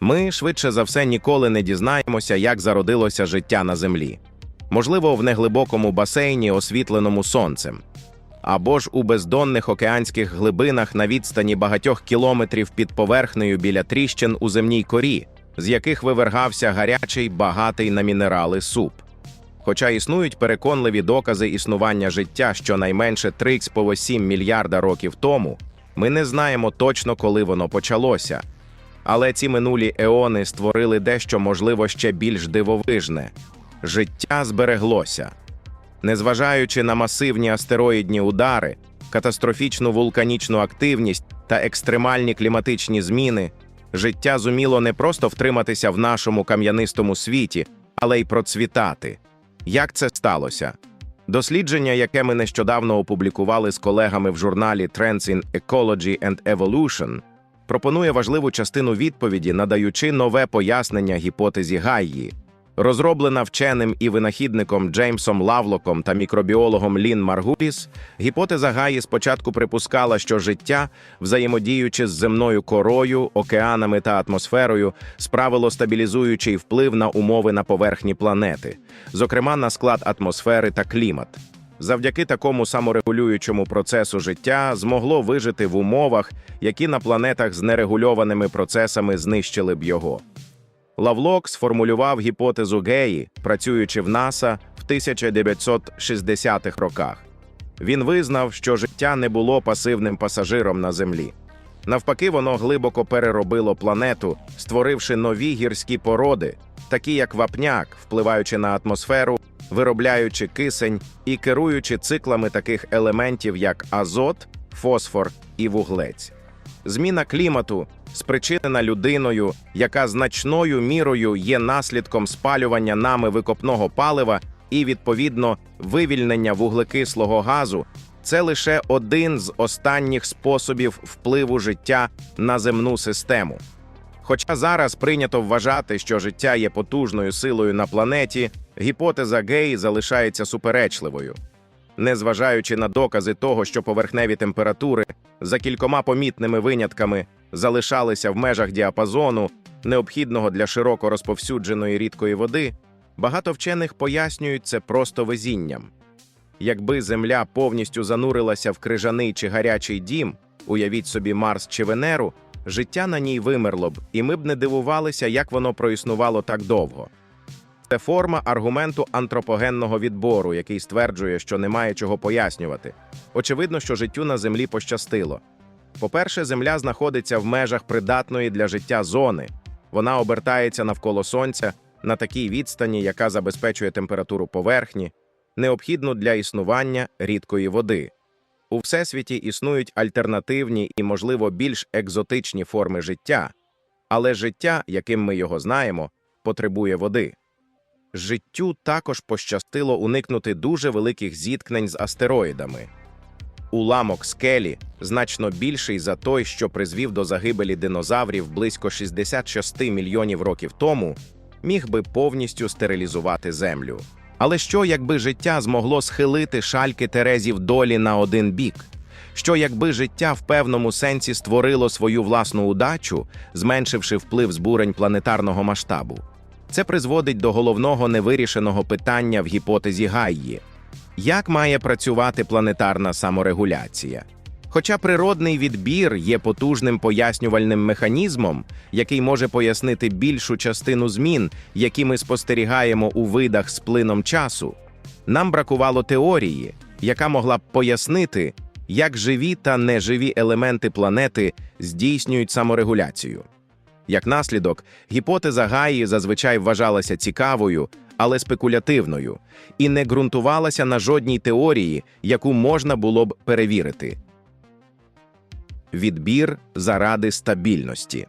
Ми швидше за все ніколи не дізнаємося, як зародилося життя на землі. Можливо, в неглибокому басейні, освітленому сонцем, або ж у бездонних океанських глибинах на відстані багатьох кілометрів під поверхнею біля тріщин у земній корі, з яких вивергався гарячий, багатий на мінерали суп. Хоча існують переконливі докази існування життя щонайменше 3,7 мільярда років тому, ми не знаємо точно, коли воно почалося. Але ці минулі еони створили дещо, можливо, ще більш дивовижне життя збереглося. Незважаючи на масивні астероїдні удари, катастрофічну вулканічну активність та екстремальні кліматичні зміни, життя зуміло не просто втриматися в нашому кам'янистому світі, але й процвітати. Як це сталося? Дослідження, яке ми нещодавно опублікували з колегами в журналі Trends in Ecology and Evolution, пропонує важливу частину відповіді, надаючи нове пояснення гіпотезі Гайї. Розроблена вченим і винахідником Джеймсом Лавлоком та мікробіологом Лін Маргуліс, гіпотеза Гаї спочатку припускала, що життя, взаємодіючи з земною корою, океанами та атмосферою, справило стабілізуючий вплив на умови на поверхні планети, зокрема на склад атмосфери та клімат. Завдяки такому саморегулюючому процесу життя змогло вижити в умовах, які на планетах з нерегульованими процесами знищили б його. Лавлок сформулював гіпотезу Геї, працюючи в НАСА в 1960-х роках. Він визнав, що життя не було пасивним пасажиром на Землі. Навпаки, воно глибоко переробило планету, створивши нові гірські породи, такі як вапняк, впливаючи на атмосферу, виробляючи кисень і керуючи циклами таких елементів, як азот, фосфор і вуглець. Зміна клімату спричинена людиною, яка значною мірою є наслідком спалювання нами викопного палива і, відповідно, вивільнення вуглекислого газу, це лише один з останніх способів впливу життя на земну систему. Хоча зараз прийнято вважати, що життя є потужною силою на планеті, гіпотеза Гей залишається суперечливою. Незважаючи на докази того, що поверхневі температури за кількома помітними винятками залишалися в межах діапазону, необхідного для широко розповсюдженої рідкої води, багато вчених пояснюють це просто везінням. Якби Земля повністю занурилася в крижаний чи гарячий дім, уявіть собі Марс чи Венеру, життя на ній вимерло б, і ми б не дивувалися, як воно проіснувало так довго. Це форма аргументу антропогенного відбору, який стверджує, що немає чого пояснювати. Очевидно, що життю на землі пощастило. По-перше, земля знаходиться в межах придатної для життя зони. Вона обертається навколо сонця на такій відстані, яка забезпечує температуру поверхні, необхідну для існування рідкої води. У всесвіті існують альтернативні і, можливо, більш екзотичні форми життя, але життя, яким ми його знаємо, потребує води. Життю також пощастило уникнути дуже великих зіткнень з астероїдами. Уламок скелі значно більший за той, що призвів до загибелі динозаврів близько 66 мільйонів років тому, міг би повністю стерилізувати Землю. Але що, якби життя змогло схилити шальки Терезів долі на один бік? Що якби життя в певному сенсі створило свою власну удачу, зменшивши вплив збурень планетарного масштабу? Це призводить до головного невирішеного питання в гіпотезі Гайї. Як має працювати планетарна саморегуляція? Хоча природний відбір є потужним пояснювальним механізмом, який може пояснити більшу частину змін, які ми спостерігаємо у видах з плином часу, нам бракувало теорії, яка могла б пояснити, як живі та неживі елементи планети здійснюють саморегуляцію. Як наслідок, гіпотеза Гаї зазвичай вважалася цікавою, але спекулятивною, і не ґрунтувалася на жодній теорії, яку можна було б перевірити. Відбір заради стабільності.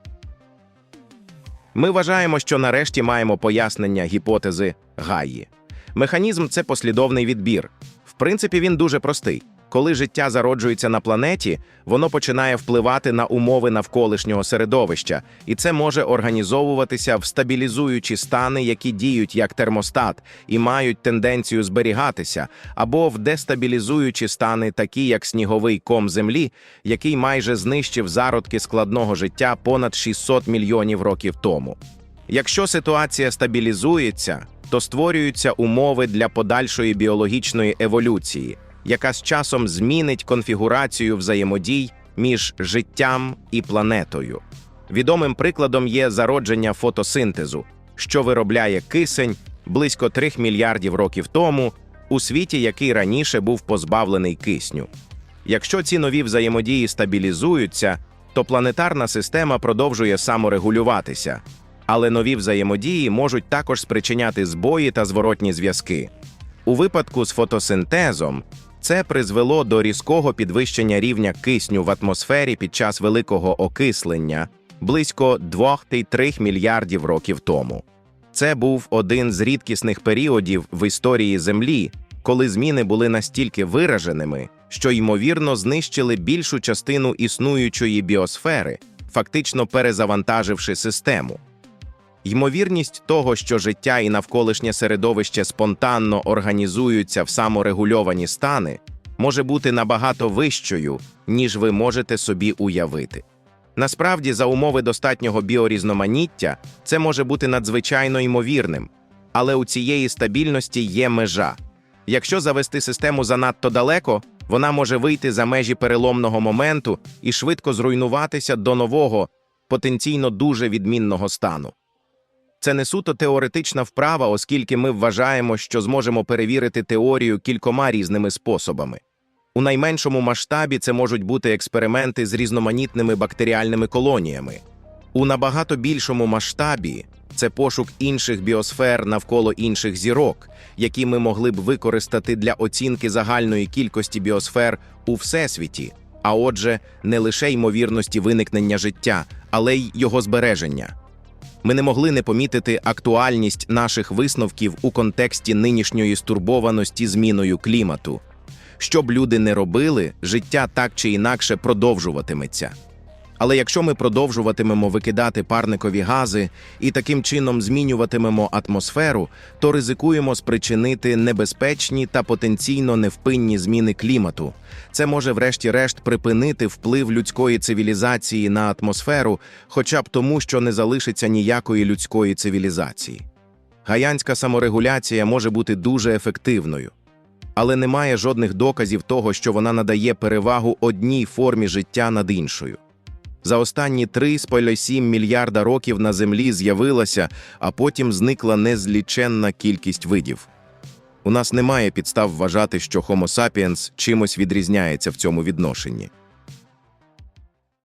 Ми вважаємо, що нарешті маємо пояснення гіпотези Гаї. Механізм це послідовний відбір. В принципі, він дуже простий. Коли життя зароджується на планеті, воно починає впливати на умови навколишнього середовища, і це може організовуватися в стабілізуючі стани, які діють як термостат і мають тенденцію зберігатися, або в дестабілізуючі стани, такі як сніговий ком Землі, який майже знищив зародки складного життя понад 600 мільйонів років тому. Якщо ситуація стабілізується, то створюються умови для подальшої біологічної еволюції, яка з часом змінить конфігурацію взаємодій між життям і планетою. Відомим прикладом є зародження фотосинтезу, що виробляє кисень близько 3 мільярдів років тому у світі, який раніше був позбавлений кисню. Якщо ці нові взаємодії стабілізуються, то планетарна система продовжує саморегулюватися, але нові взаємодії можуть також спричиняти збої та зворотні зв'язки. У випадку з фотосинтезом це призвело до різкого підвищення рівня кисню в атмосфері під час великого окислення близько 2-3 мільярдів років тому. Це був один з рідкісних періодів в історії Землі, коли зміни були настільки вираженими, що ймовірно знищили більшу частину існуючої біосфери, фактично перезавантаживши систему. Ймовірність того, що життя і навколишнє середовище спонтанно організуються в саморегульовані стани, може бути набагато вищою, ніж ви можете собі уявити. Насправді, за умови достатнього біорізноманіття, це може бути надзвичайно ймовірним, але у цієї стабільності є межа. Якщо завести систему занадто далеко, вона може вийти за межі переломного моменту і швидко зруйнуватися до нового, потенційно дуже відмінного стану. Це не суто теоретична вправа, оскільки ми вважаємо, що зможемо перевірити теорію кількома різними способами. У найменшому масштабі це можуть бути експерименти з різноманітними бактеріальними колоніями. У набагато більшому масштабі це пошук інших біосфер навколо інших зірок, які ми могли б використати для оцінки загальної кількості біосфер у всесвіті, а отже, не лише ймовірності виникнення життя, але й його збереження. Ми не могли не помітити актуальність наших висновків у контексті нинішньої стурбованості зміною клімату. Щоб люди не робили, життя так чи інакше продовжуватиметься. Але якщо ми продовжуватимемо викидати парникові гази і таким чином змінюватимемо атмосферу, то ризикуємо спричинити небезпечні та потенційно невпинні зміни клімату. Це може, врешті-решт, припинити вплив людської цивілізації на атмосферу, хоча б тому, що не залишиться ніякої людської цивілізації. Гаянська саморегуляція може бути дуже ефективною, але немає жодних доказів того, що вона надає перевагу одній формі життя над іншою. За останні 3,7 мільярда років на Землі з'явилася, а потім зникла незліченна кількість видів. У нас немає підстав вважати, що Homo sapiens чимось відрізняється в цьому відношенні.